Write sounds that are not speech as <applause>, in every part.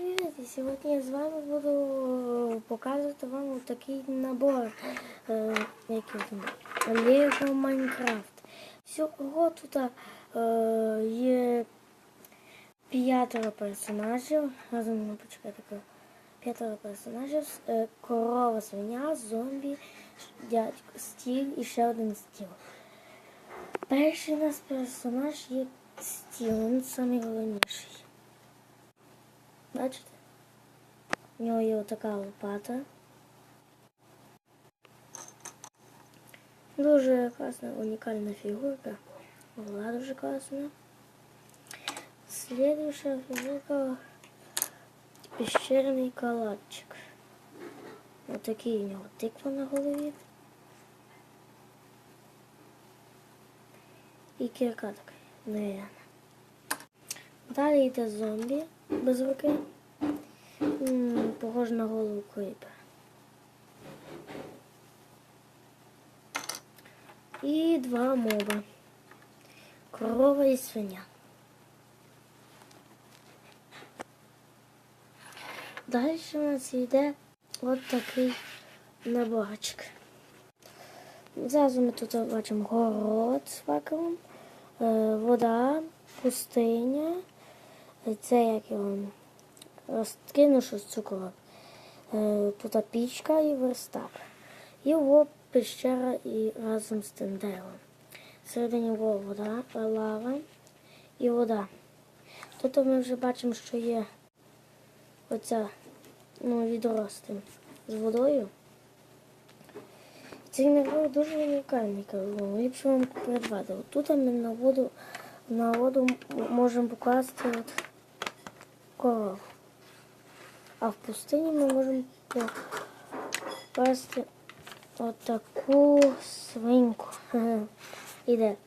Привіт! Сьогодні я з вами буду показувати вам такий набор, е, який там Lego Майнкрафт. Всього тут е, є п'ятеро персонажів. Разом не почекайте. П'ятеро персонажів. е, корова, свиня, зомбі, дядько, стіль і ще один стіл. Перший у нас персонаж є стіл, він найголовніший. Бачите? У нього є отака лопата. Дуже класна, унікальна фігурка. Була дуже класна. Слідуюча фігурка піщерний калатчик. Отакий у нього тиква на голові. І кірка така, дерев'яна. Далі йде зомбі без руки. М, Похож на голову кріпа. І два моба. Корова і свиня. Далі у нас йде от такий наборчик. Зразу ми тут бачимо город з факелом, е, вода, пустиня. Це як його розкину, з цукру. Е, Тут пічка і верстак. Во пещера і разом з тим деревом. Всередині во вода, е, лава і вода. Тут ми вже бачимо, що є оця ну, відро з водою. Цей набор дуже унікальний. Ліпше вам придбати. Тут ми на воду, на воду можемо покласти от корову. А в пустині ми можемо покласти отаку свиньку. Іде. <laughs>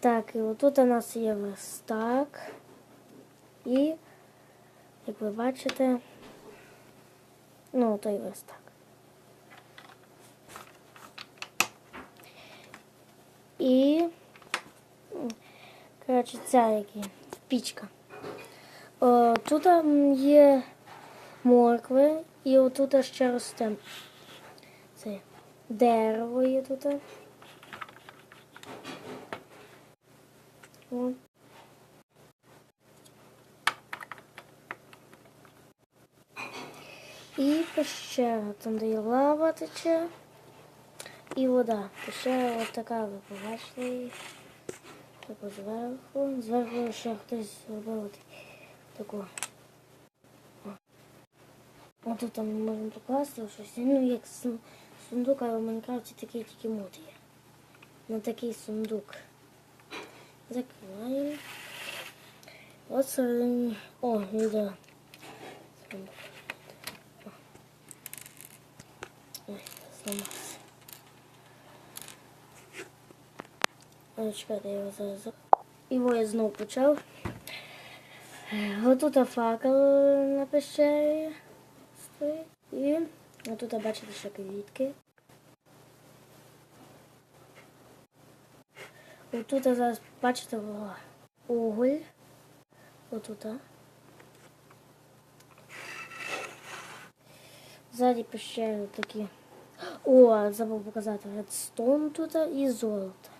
Так, і отут у нас є верстак. І, як ви бачите, ну, той верстак. І, коротше, ця які, пічка. О, тут є моркви і отут ще росте. Це дерево є тут. І пещера, там де є лава тече і вода. Пещера от така, ви побачили її. Зверху. Зверху ще хтось зробив таку. О. Тут там ми покласти щось. Ну, як сундук, але в Майнкрафті такий тільки мод є. На такий сундук. Закриваємо. Всередині. О. Сундук. О. Ой, зламався. А, чекайте, я його зараз. за- Його я знову почав. Е, Отут факел на пещері стоїть. І отут бачите ще квітки. Отут зараз бачите уголь. Отут. Ззаді пещери такі. О, забув показати редстоун тут і золото.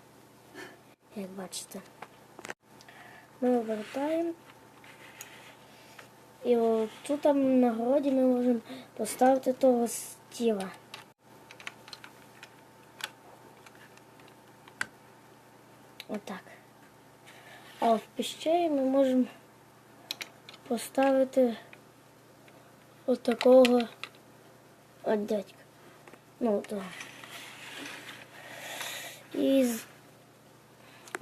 Як бачите. Ми обертаємо. І от тут там на городі ми можемо поставити того стіла. Отак. А в пещері ми можемо поставити от такого от дядька. Ну, того. І з,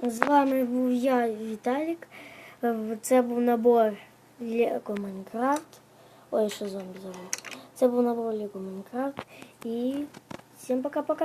з вами був я, Віталік. Це був набор Lego Майнкрафт. Ой, що зомбі зовут. Це був набор Лего Майнкрафт. І всім пока-пока.